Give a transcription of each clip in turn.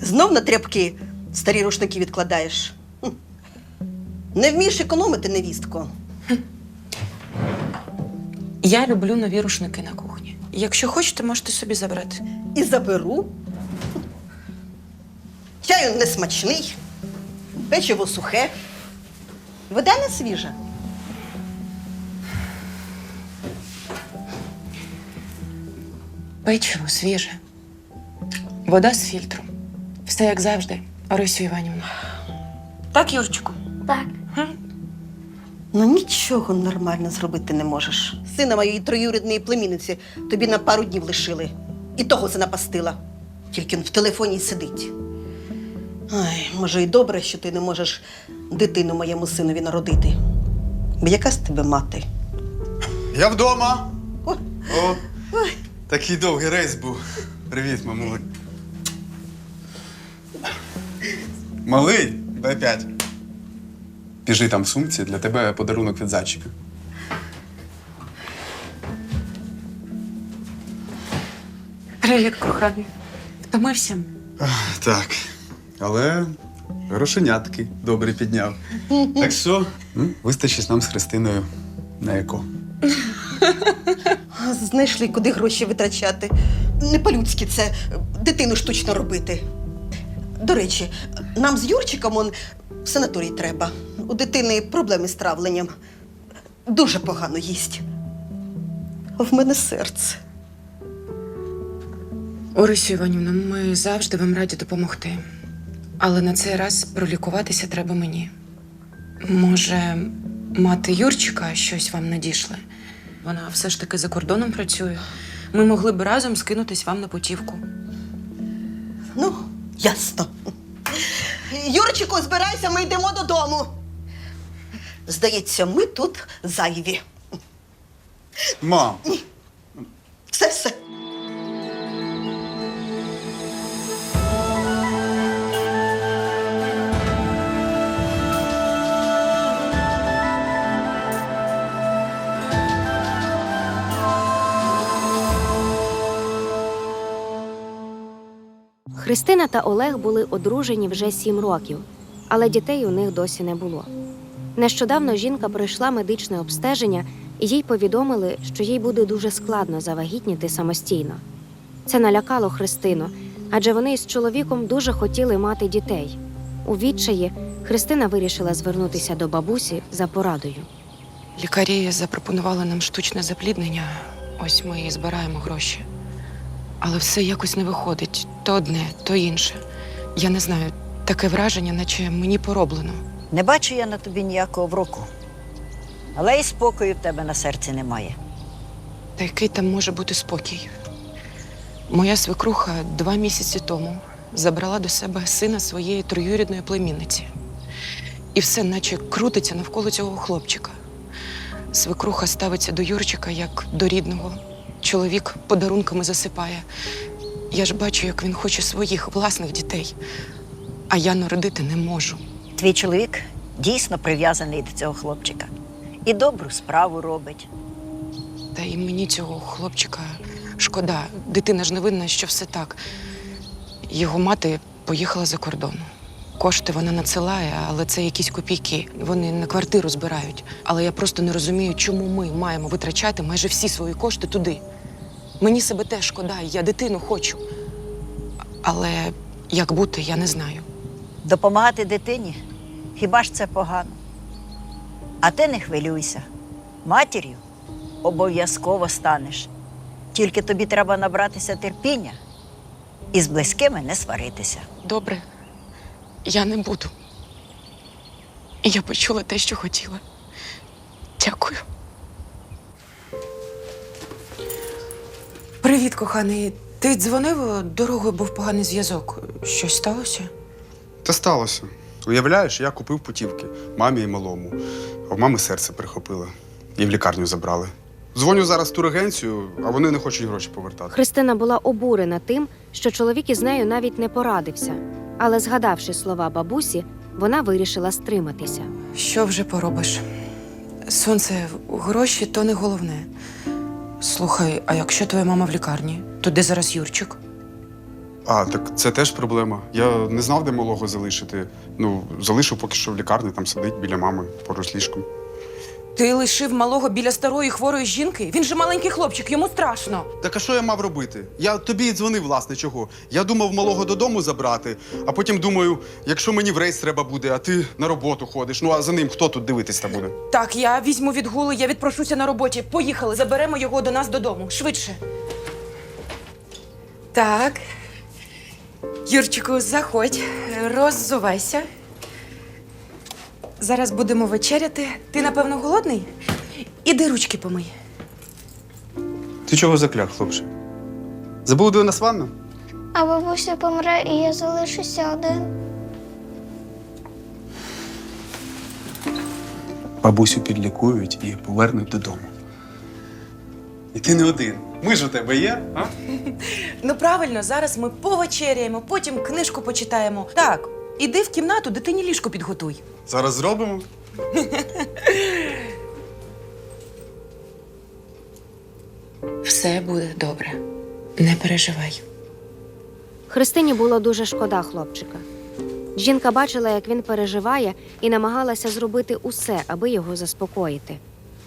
Знов на тряпки старі рушники відкладаєш. Не вмієш економити невістку. Я люблю нові рушники на кухні. Якщо хочете, можете собі забрати. І заберу. Чаю несмачний, печиво сухе, вода не свіжа. Печиво свіже. Вода з фільтром. Все як завжди, Орисю Іванівна. Так, Юрчику? Так. Ну нічого нормально зробити не можеш. Сина моєї троюрідної племінниці тобі на пару днів лишили. І того занапастила. Тільки він в телефоні й сидить. Ай, може, і добре, що ти не можеш дитину моєму синові народити. Бо яка з тебе мати? Я вдома. О, О, такий довгий рейс був. Привіт, мамулик. Малий, дай п'ять. Біжи там в сумці, для тебе подарунок від зайчика. Привіт, коханий. Втомився? Так. Але грошенятки добре підняв. Так що, м, вистачить нам з Христиною на еко. Знайшли, куди гроші витрачати. Не по-людськи це дитину штучно робити. До речі, нам з Юрчиком он в санаторій треба. У дитини проблеми з травленням. Дуже погано їсть. В мене серце. Орисю Іванівна, ми завжди вам раді допомогти. Але на цей раз пролікуватися треба мені. Може, мати Юрчика щось вам надійшли? Вона все ж таки за кордоном працює. Ми могли б разом скинутись вам на путівку. Ну, ясно. Юрчику, збирайся, ми йдемо додому. Здається, ми тут зайві. Мам, Все, все. Христина та Олег були одружені вже сім років, але дітей у них досі не було. Нещодавно жінка пройшла медичне обстеження, і їй повідомили, що їй буде дуже складно завагітніти самостійно. Це налякало Христину, адже вони із чоловіком дуже хотіли мати дітей. У відчаї Христина вирішила звернутися до бабусі за порадою. Лікарі запропонували нам штучне запліднення. Ось ми і збираємо гроші. Але все якось не виходить то одне, то інше. Я не знаю, таке враження, наче мені пороблено. Не бачу я на тобі ніякого вроку. Але і спокою в тебе на серці немає. Та який там може бути спокій? Моя свекруха два місяці тому забрала до себе сина своєї троюрідної племінниці. І все наче крутиться навколо цього хлопчика. Свекруха ставиться до Юрчика як до рідного. Чоловік подарунками засипає. Я ж бачу, як він хоче своїх власних дітей, а я народити не можу. Твій чоловік дійсно прив'язаний до цього хлопчика і добру справу робить. Та і мені цього хлопчика шкода. Дитина ж не винна, що все так. Його мати поїхала за кордон. Кошти вона надсилає, але це якісь копійки. Вони на квартиру збирають. Але я просто не розумію, чому ми маємо витрачати майже всі свої кошти туди. Мені себе теж шкода, я дитину хочу. Але як бути, я не знаю. Допомагати дитині хіба ж це погано? А ти не хвилюйся. Матір'ю обов'язково станеш. Тільки тобі треба набратися терпіння і з близькими не сваритися. Добре, я не буду. Я почула те, що хотіла. Дякую. Привіт, коханий. Ти дзвонив дорогою був поганий зв'язок. Щось сталося? та сталося. Уявляєш, я купив путівки мамі і малому, а в мами серце прихопило. І в лікарню забрали. Дзвоню зараз в турагенцію, а вони не хочуть гроші повертати. Христина була обурена тим, що чоловік із нею навіть не порадився. Але, згадавши слова бабусі, вона вирішила стриматися. Що вже поробиш? Сонце, гроші то не головне. Слухай, а якщо твоя мама в лікарні, то де зараз Юрчик? А, так це теж проблема. Я не знав, де малого залишити. Ну, залишив поки що в лікарні, там сидить біля мами поруч ліжком. Ти лишив малого біля старої хворої жінки? Він же маленький хлопчик, йому страшно. Так а що я мав робити? Я тобі і дзвонив, власне, чого. Я думав малого додому забрати, а потім думаю, якщо мені в рейс треба буде, а ти на роботу ходиш. Ну а за ним хто тут дивитися буде? Так, я візьму відгули, я відпрошуся на роботі. Поїхали, заберемо його до нас додому. Швидше. Так. Юрчику, заходь, роззувайся. Зараз будемо вечеряти. Ти, напевно, голодний? Іди ручки помий. Ти чого закляк, хлопче? Забув, де нас ванна? А бабуся помре, і я залишуся один. Бабусю підлікують і повернуть додому. І ти не один. Ми ж у тебе є, а? Ну правильно, зараз ми повечеряємо, потім книжку почитаємо. Так, іди в кімнату, дитині ліжко підготуй. Зараз зробимо. Все буде добре. Не переживай. Христині було дуже шкода хлопчика. Жінка бачила, як він переживає, і намагалася зробити усе, аби його заспокоїти.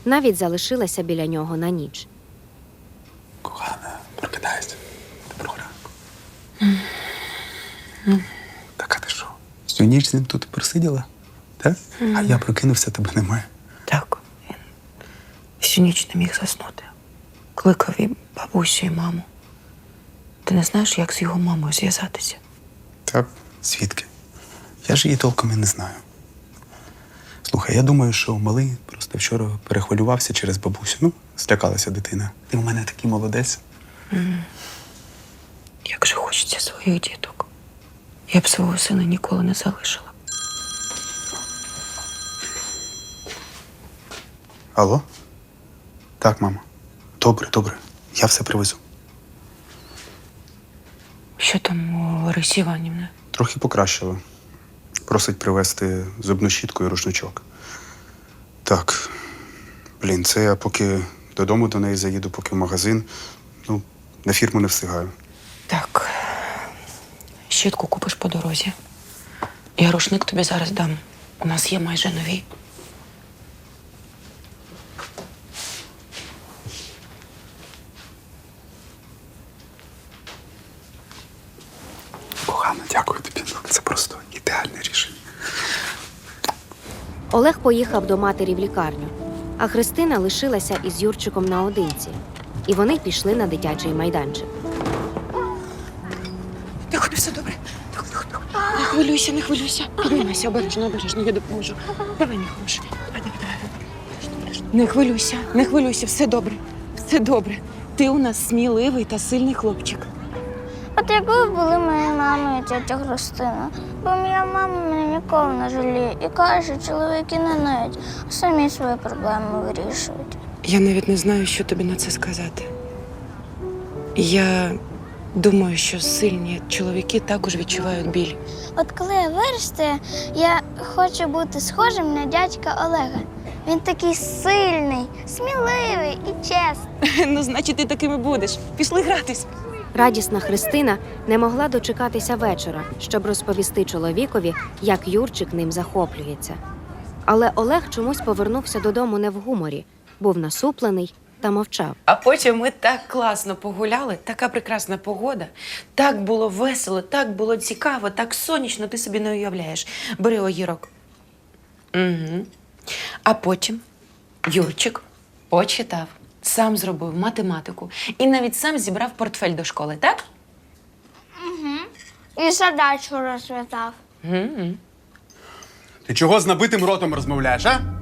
Навіть залишилася біля нього на ніч. Кохана, прокидайся. Доброго ранку. Так, а ти що? Ніч тут просиділа? Так? А я прокинувся, тебе немає. Так, він всю ніч не міг заснути. Кликав і бабусю, і маму. Ти не знаєш, як з його мамою зв'язатися? Так, звідки? Я ж її толком і не знаю. Слухай, я думаю, що малий просто вчора перехвилювався через бабусю. Ну, злякалася дитина. Ти у мене такий молодець. Як же хочеться своїх діток. Я б свого сина ніколи не залишила. Алло? Так, мама. Добре, добре. Я все привезу. Що там у Ларисі Іванівни? Трохи покращило. Просить привезти зубну щітку і рушничок. Так. Блін, це я поки додому до неї заїду, поки в магазин. Ну, на фірму не встигаю. Так. Щітку купиш по дорозі. Я рушник тобі зараз дам. У нас є майже нові. Кохана, дякую тобі. Це просто ідеальне рішення. Олег поїхав до матері в лікарню, а Христина лишилася із Юрчиком наодинці. І вони пішли на дитячий майданчик. Тихо, все добре. Тихо, тихо, тихо. Не хвилюйся, не хвилюйся. Піднімайся, обережно, обережно, я допоможу. Давай, мій хороший. Давай, давай, давай. Не хвилюйся, не хвилюйся, все добре. Все добре. Ти у нас сміливий та сильний хлопчик. От якою були моя мама і тетя Христина. Бо моя мама мене ніколи не жаліє і каже, чоловіки не навіть, а самі свої проблеми вирішують. Я навіть не знаю, що тобі на це сказати. Я думаю, що сильні чоловіки також відчувають біль. От коли я виросту, я хочу бути схожим на дядька Олега. Він такий сильний, сміливий і чесний. Ну, значить, ти такими будеш. Пішли гратись. Радісна Христина не могла дочекатися вечора, щоб розповісти чоловікові, як Юрчик ним захоплюється. Але Олег чомусь повернувся додому не в гуморі, був насуплений та мовчав. А потім ми так класно погуляли, така прекрасна погода. Так було весело, так було цікаво, так сонячно, ти собі не уявляєш. Бери огірок. Угу. А потім Юрчик почитав, сам зробив математику і навіть сам зібрав портфель до школи, так? І задачу розв'язав. Угу. Ти чого з набитим ротом розмовляєш, а?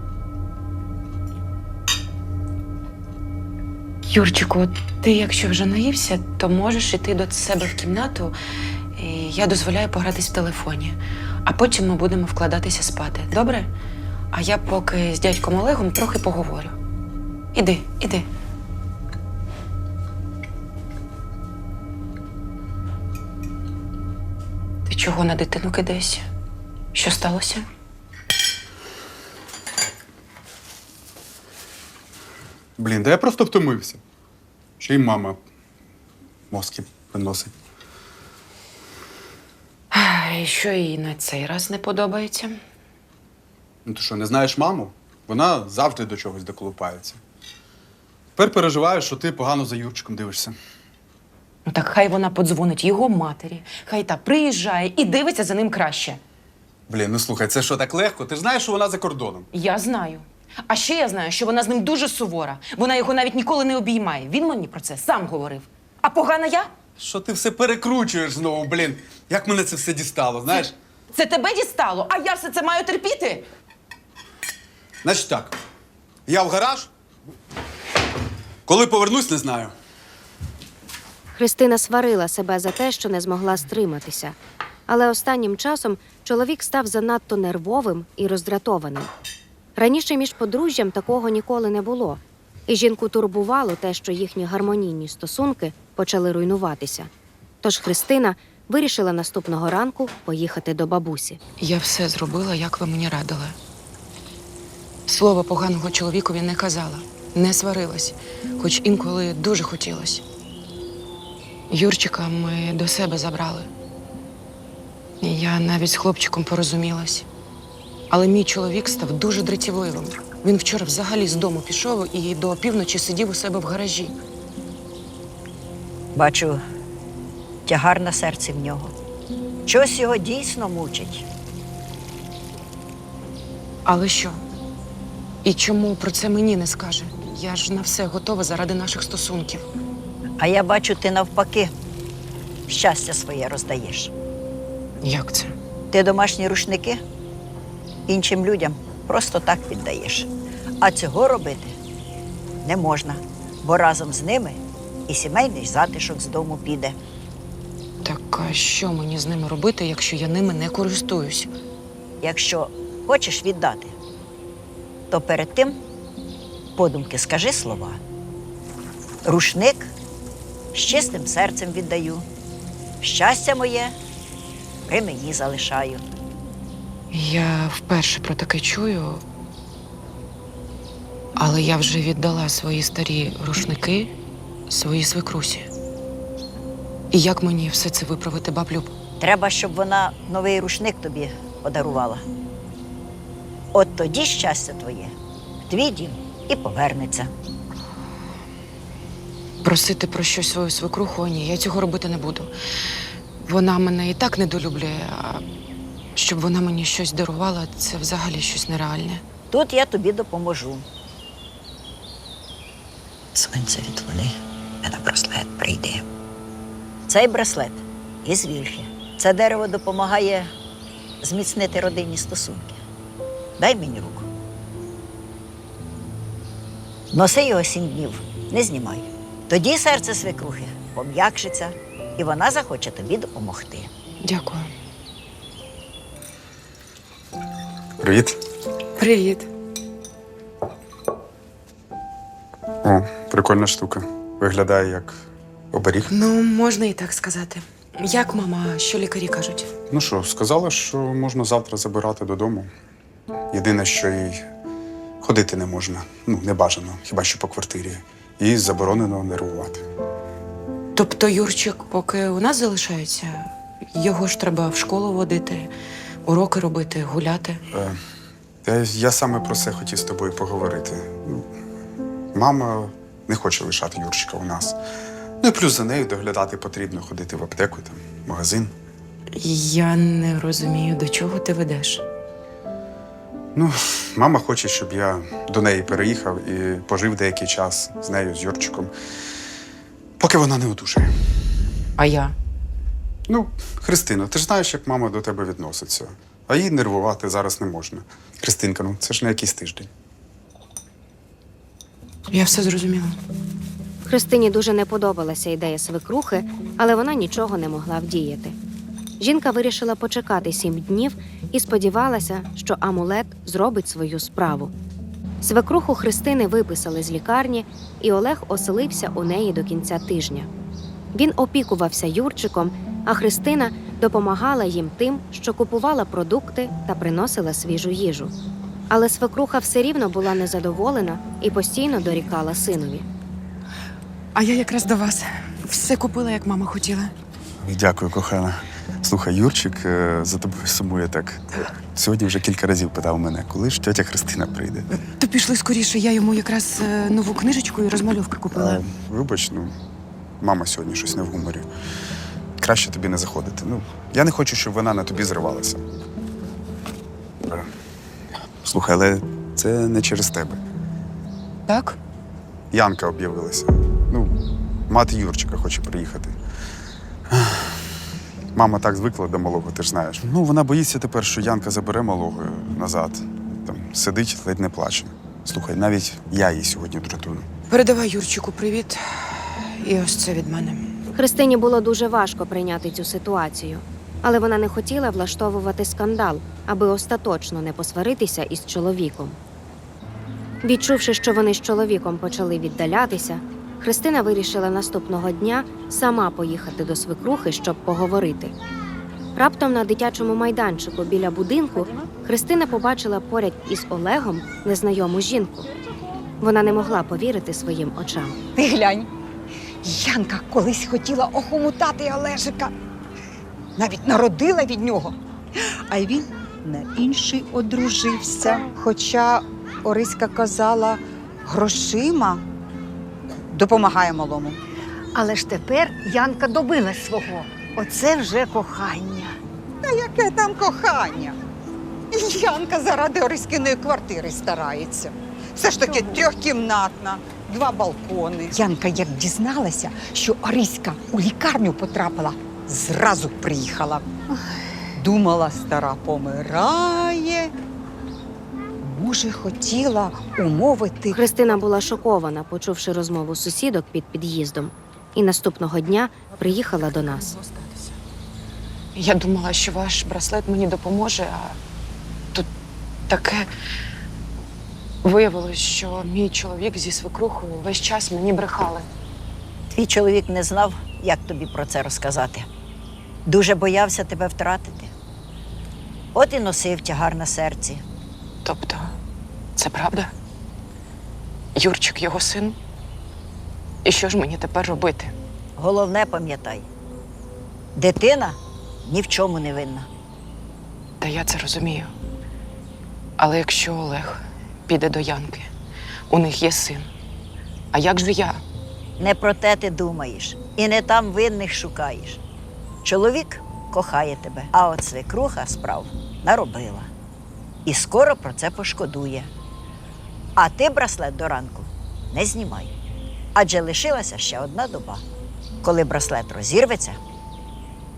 Юрчику, ти якщо вже наївся, то можеш іти до себе в кімнату. І я дозволяю погратись в телефоні. А потім ми будемо вкладатися спати. Добре? А я поки з дядьком Олегом трохи поговорю. Іди, іди. Ти чого на дитину кидаєшся? Що сталося? Блін, да я просто втомився. Ще й мама мозки приносить. І що їй на цей раз не подобається? Ну ти що, не знаєш маму? Вона завжди до чогось доколупається. Тепер переживаєш, що ти погано за Юрчиком дивишся. Ну так хай вона подзвонить його матері, хай та приїжджає і дивиться за ним краще. Блін, ну слухай, це що так легко? Ти ж знаєш, що вона за кордоном. Я знаю. А ще я знаю, що вона з ним дуже сувора. Вона його навіть ніколи не обіймає. Він мені про це сам говорив. А погана я? Що ти все перекручуєш знову, блін? Як мене це все дістало, знаєш? Це тебе дістало, а я все це маю терпіти. Значить так. Я в гараж. Коли повернусь, не знаю. Христина сварила себе за те, що не змогла стриматися. Але останнім часом чоловік став занадто нервовим і роздратованим. Раніше між подружжям такого ніколи не було, і жінку турбувало те, що їхні гармонійні стосунки почали руйнуватися. Тож Христина вирішила наступного ранку поїхати до бабусі. Я все зробила, як ви мені радили. Слова поганого чоловікові не казала, не сварилась, хоч інколи дуже хотілося. Юрчика ми до себе забрали. Я навіть з хлопчиком порозумілась. Але мій чоловік став дуже дратівливим. Він вчора взагалі з дому пішов і до півночі сидів у себе в гаражі. Бачу, тягар на серці в нього. Щось його дійсно мучить. Але що? І чому про це мені не скаже? Я ж на все готова заради наших стосунків. А я бачу, ти навпаки щастя своє роздаєш. Як це? Ти домашні рушники іншим людям просто так віддаєш. А цього робити не можна, бо разом з ними і сімейний затишок з дому піде. Так а що мені з ними робити, якщо я ними не користуюсь? Якщо хочеш віддати, то перед тим подумки скажи слова. Рушник з чистим серцем віддаю. Щастя моє при мені залишаю. Я вперше про таке чую. Але я вже віддала свої старі рушники своїй свекрусі. І як мені все це виправити, баблюб? Треба, щоб вона новий рушник тобі подарувала. От тоді щастя твоє в твій дім і повернеться. Просити про щось свою свекруху, ні, я цього робити не буду. Вона мене і так недолюблює, а щоб вона мені щось дарувала, це взагалі щось нереальне. Тут я тобі допоможу. Сонце відлуни, а на браслет прийде. Цей браслет із вільхи. Це дерево допомагає зміцнити родинні стосунки. Дай мені руку. Носи його сім днів, не знімай. Тоді серце свекрухи пом'якшиться, і вона захоче тобі допомогти. Дякую. Привіт. Привіт. О, прикольна штука. Виглядає як оберіг. Ну, можна і так сказати. Як мама, що лікарі кажуть? Ну що, сказала, що можна завтра забирати додому. Єдине, що їй ходити не можна. Ну, не бажано, хіба що по квартирі. І заборонено нервувати. Тобто Юрчик поки у нас залишається, його ж треба в школу водити, уроки робити, гуляти. Е, я, саме про це хотів з тобою поговорити. Мама не хоче лишати Юрчика у нас. Ну і плюс за нею доглядати потрібно ходити в аптеку, там, в магазин. Я не розумію, до чого ти ведеш. Ну, мама хоче, щоб я до неї переїхав і пожив деякий час з нею, з Юрчиком, поки вона не одужає. А я? Ну, Христино, ти ж знаєш, як мама до тебе відноситься. А їй нервувати зараз не можна. Христинка, ну це ж не якийсь тиждень. Я все зрозуміла. Христині дуже не подобалася ідея свекрухи, але вона нічого не могла вдіяти. Жінка вирішила почекати сім днів і сподівалася, що амулет зробить свою справу. Свекруху Христини виписали з лікарні, і Олег оселився у неї до кінця тижня. Він опікувався Юрчиком, а Христина допомагала їм тим, що купувала продукти та приносила свіжу їжу. Але свекруха все рівно була незадоволена і постійно дорікала синові. А я якраз до вас. Все купила, як мама хотіла. Дякую, кохана. Слухай, Юрчик е, за тобою сумує так. Сьогодні вже кілька разів питав мене, коли ж тетя Христина прийде. То пішли скоріше, я йому якраз е, нову книжечку і розмальовки купила. А, вибач, ну, мама сьогодні щось не в гуморі. Краще тобі не заходити. Ну, я не хочу, щоб вона на тобі зривалася. Е, Слухай, але це не через тебе. Так? Янка об'явилася. Ну, мати Юрчика хоче приїхати. Мама так звикла до малого, ти ж знаєш. Ну, вона боїться тепер, що Янка забере малого назад. Там сидить, ледь не плаче. Слухай, навіть я її сьогодні дратую. Передавай Юрчику привіт. І ось це від мене. Христині було дуже важко прийняти цю ситуацію, але вона не хотіла влаштовувати скандал, аби остаточно не посваритися із чоловіком. Відчувши, що вони з чоловіком почали віддалятися, Христина вирішила наступного дня сама поїхати до свекрухи, щоб поговорити. Раптом на дитячому майданчику біля будинку Христина побачила поряд із Олегом незнайому жінку. Вона не могла повірити своїм очам. Ти глянь. Янка колись хотіла охомутати Олежика. Навіть народила від нього. А він на інший одружився. Хоча Ориська казала, грошима допомагає малому. Але ж тепер Янка добила свого. Оце вже кохання. Та яке там кохання? Янка заради Ориськиної квартири старається. Все ж таки трьохкімнатна, два балкони. Янка, як дізналася, що Ориська у лікарню потрапила, зразу приїхала. Думала, стара помирає. Може, хотіла умовити. Христина була шокована, почувши розмову сусідок під під'їздом, і наступного дня приїхала до нас. Я думала, що ваш браслет мені допоможе, а тут таке виявилось, що мій чоловік зі свекрухою весь час мені брехали. Твій чоловік не знав, як тобі про це розказати. Дуже боявся тебе втратити. От і носив тягар на серці. Тобто, це правда? Юрчик його син? І що ж мені тепер робити? Головне пам'ятай, дитина ні в чому не винна. Та я це розумію. Але якщо Олег піде до Янки, у них є син. А як же я? Не про те ти думаєш і не там винних шукаєш. Чоловік кохає тебе, а от свекруха справ наробила. І скоро про це пошкодує. А ти браслет до ранку не знімай. Адже лишилася ще одна доба. Коли браслет розірветься,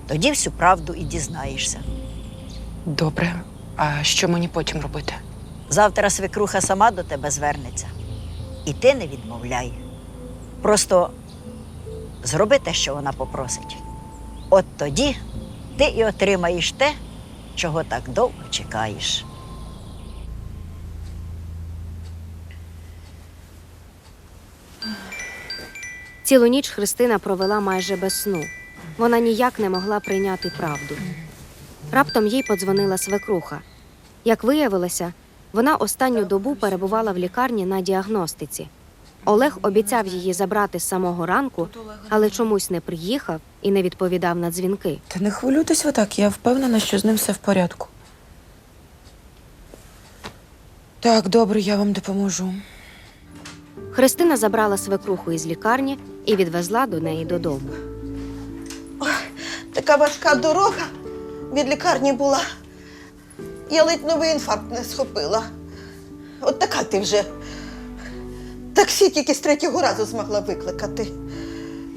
тоді всю правду і дізнаєшся. Добре, а що мені потім робити? Завтра свекруха сама до тебе звернеться. І ти не відмовляй. Просто зроби те, що вона попросить. От тоді ти і отримаєш те, чого так довго чекаєш. Цілу ніч Христина провела майже без сну. Вона ніяк не могла прийняти правду. Раптом їй подзвонила свекруха. Як виявилося, вона останню добу перебувала в лікарні на діагностиці. Олег обіцяв її забрати з самого ранку, але чомусь не приїхав і не відповідав на дзвінки. Та не хвилюйтесь ви так, я впевнена, що з ним все в порядку. Так, добре, я вам допоможу. Христина забрала свекруху із лікарні і відвезла до неї додому. Така важка дорога від лікарні була. Я ледь новий інфаркт не схопила. От така ти вже. Таксі тільки з третього разу змогла викликати.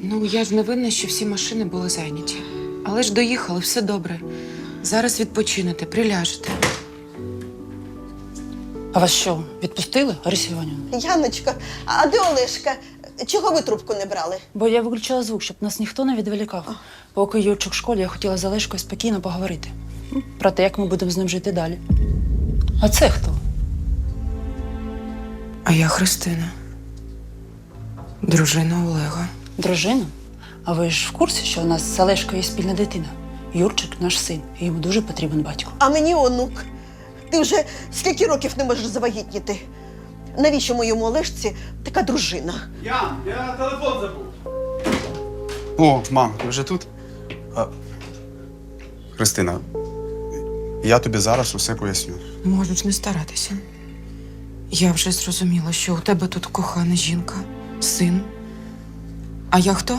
Ну, я ж не винна, що всі машини були зайняті. Але ж доїхали, все добре. Зараз відпочинете, приляжете. А вас що, відпустили, Арисі Іванівна? Яночка, а де Олешка? Чого ви трубку не брали? Бо я виключила звук, щоб нас ніхто не відволікав. Поки Юрчик в школі, я хотіла з Олешкою спокійно поговорити. Про те, як ми будемо з ним жити далі. А це хто? А я Христина. Дружина Олега. Дружина? А ви ж в курсі, що у нас з Олешкою є спільна дитина? Юрчик наш син, і йому дуже потрібен батько. А мені онук. Ти вже скільки років не можеш завагітніти? Навіщо моєму Олешці така дружина? Ян, я телефон забув. О, мам, ти вже тут? А, Христина, я тобі зараз усе поясню. Можеш не старатися. Я вже зрозуміла, що у тебе тут кохана жінка, син. А я хто?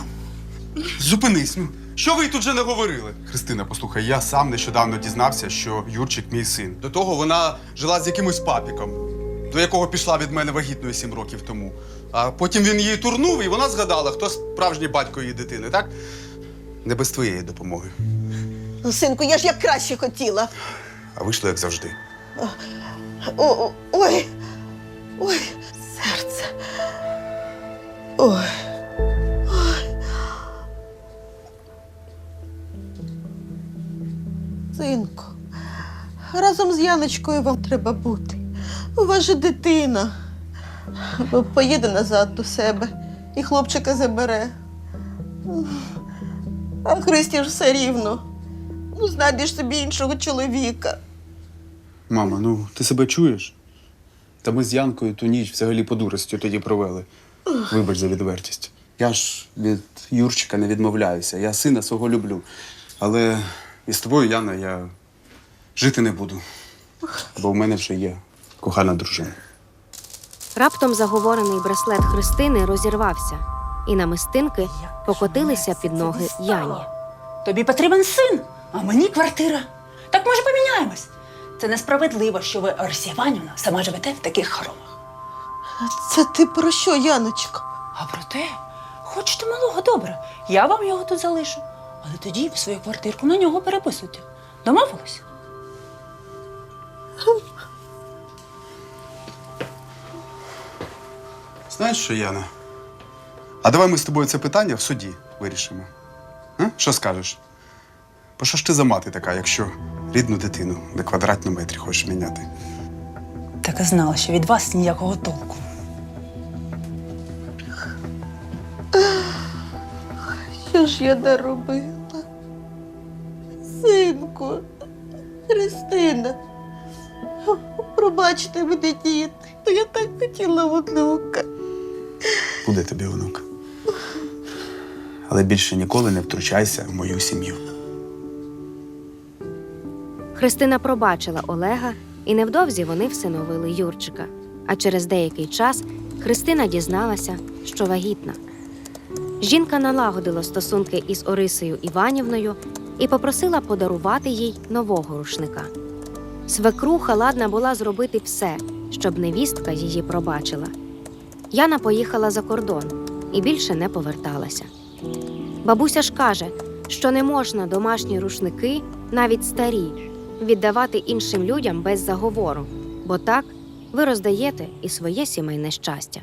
Зупинись, ну. Що ви тут вже не говорили? Христина, послухай, я сам нещодавно дізнався, що Юрчик мій син. До того вона жила з якимось папіком, до якого пішла від мене вагітною сім років тому. А потім він її турнув, і вона згадала, хто справжній батько її дитини, так? Не без твоєї допомоги. Ну, синку, я ж як краще хотіла. А вийшло, як завжди. О, о, ой, ой, серце. Ой. Ой. Синку, разом з Яночкою вам треба бути. У вас же дитина. Поїде назад до себе і хлопчика забере. А Христі ж все рівно. Ну, знайдеш собі іншого чоловіка. Мама, ну ти себе чуєш? Та ми з Янкою ту ніч взагалі по дурості тоді провели. Вибач за відвертість. Я ж від Юрчика не відмовляюся. Я сина свого люблю. Але із тобою, Яна, я жити не буду. Бо в мене вже є кохана дружина. Раптом заговорений браслет Христини розірвався, і намистинки покотилися під ноги Яні. Тобі потрібен син, а мені квартира. Так може поміняємось. Це несправедливо, що ви, Арсія Іванівна, сама живете в таких хоромах. Це ти про що, Яночко? А проте, хочете малого добре, я вам його тут залишу. Але тоді ви свою квартирку на нього переписуйте. Домовились? Знаєш що, Яна? А давай ми з тобою це питання в суді вирішимо. А? Що скажеш? Бо що ж ти за мати така, якщо рідну дитину на квадратні метрі хочеш міняти? Так і знала, що від вас ніякого толку. Що ж я наробила? Синку, Христина, пробачте мене, діти, то я так хотіла онука. Буде тобі онук. Але більше ніколи не втручайся в мою сім'ю. Христина пробачила Олега, і невдовзі вони всиновили Юрчика. А через деякий час Христина дізналася, що вагітна. Жінка налагодила стосунки із Орисею Іванівною і попросила подарувати їй нового рушника. Свекруха ладна була зробити все, щоб невістка її пробачила. Яна поїхала за кордон і більше не поверталася. Бабуся ж каже, що не можна домашні рушники, навіть старі, віддавати іншим людям без заговору, бо так ви роздаєте і своє сімейне щастя.